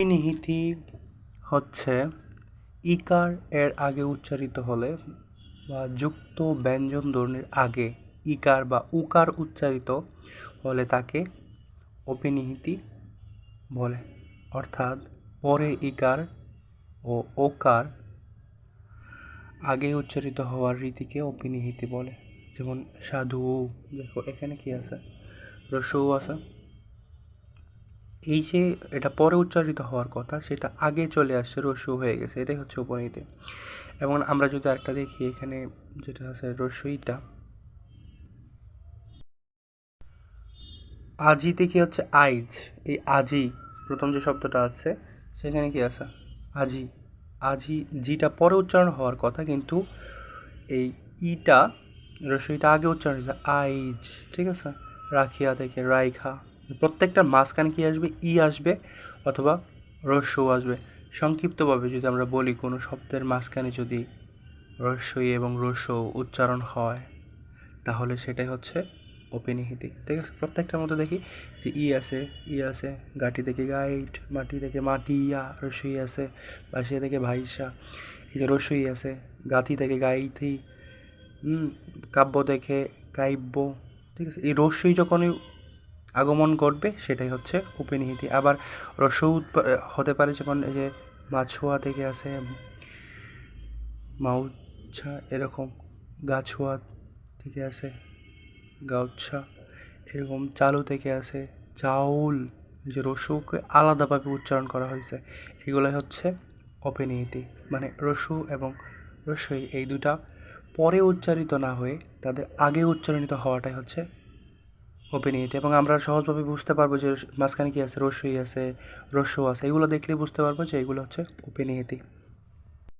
নিহিতি হচ্ছে ইকার এর আগে উচ্চারিত হলে বা যুক্ত ব্যঞ্জন ধ্বনির আগে ইকার বা উকার উচ্চারিত হলে তাকে অপিনিহিতি বলে। অর্থাৎ পরে ইকার ও ওকার আগে উচ্চারিত হওয়ার রীতিকে অপিনিহিতি বলে। যেমন সাধু, দেখো এখানে কি আছে? রসৌ আছে। এই যে এটা পরে উচ্চারিত হওয়ার কথা, সেটা আগে চলে আসছে রস্য হয়ে গেছে, এটাই হচ্ছে উপনীতি। এবং আমরা যদি আরেকটা দেখি, এখানে যেটা আছে রস্যইটা আজিতে কি হচ্ছে? আইজ। এই আজি, প্রথম যে শব্দটা আছে, সেখানে কি আছে? আজি। আজি, জিটা পরে উচ্চারণ হওয়ার কথা, কিন্তু এই ইটা, রসইটা আগে উচ্চারণ হয়েছে, আইজ। ঠিক আছে? রাখিয়া থেকে, রাইখা। প্রত্যেকটার মাঝখানে কী আসবে? ই আসবে অথবা রস্যও আসবে। সংক্ষিপ্তভাবে যদি আমরা বলি, কোনো শব্দের মাঝখানে যদি রস্যই এবং রস্য উচ্চারণ হয়, তাহলে সেটাই হচ্ছে অপিনিহিতি ঠিক আছে? প্রত্যেকটার মধ্যে দেখি যে ই আছে ই আছে গাটি থেকে গাইড মাটি থেকে মাটিয়া রসই আছে বাসিয়া থেকে ভাইসা, এই যে রসই আছে গাথি থেকে গাইথি কাব্য থেকে কাব্য, ঠিক আছে? এই রস্যই যখনই আগমন ঘটবে, সেটাই হচ্ছে উপনিহিতি। আবার রস্য হতে পারে যেমন এই যে মাছুয়া থেকে আসে মাউচ্ছা, এরকম গাছুয়া থেকে আসে, গাউচ্ছা, এরকম চালু থেকে আসে, চাউল যে রসুকে আলাদাভাবে উচ্চারণ করা হয়েছে, এগুলোই হচ্ছে অপেনিহিতি। মানে রসু এবং রসই এই দুটা পরে উচ্চারিত না হয়ে তাদের আগে উচ্চারণিত হওয়াটাই হচ্ছে অপিনিয়তি এবং আমরা সহজভাবে বুঝতে পারব যে মাঝখানে কি আছে রস্যই আছে রস্য আছে। এগুলো দেখলেই বুঝতে পারব যে এগুলো হচ্ছে অপিনিয়তি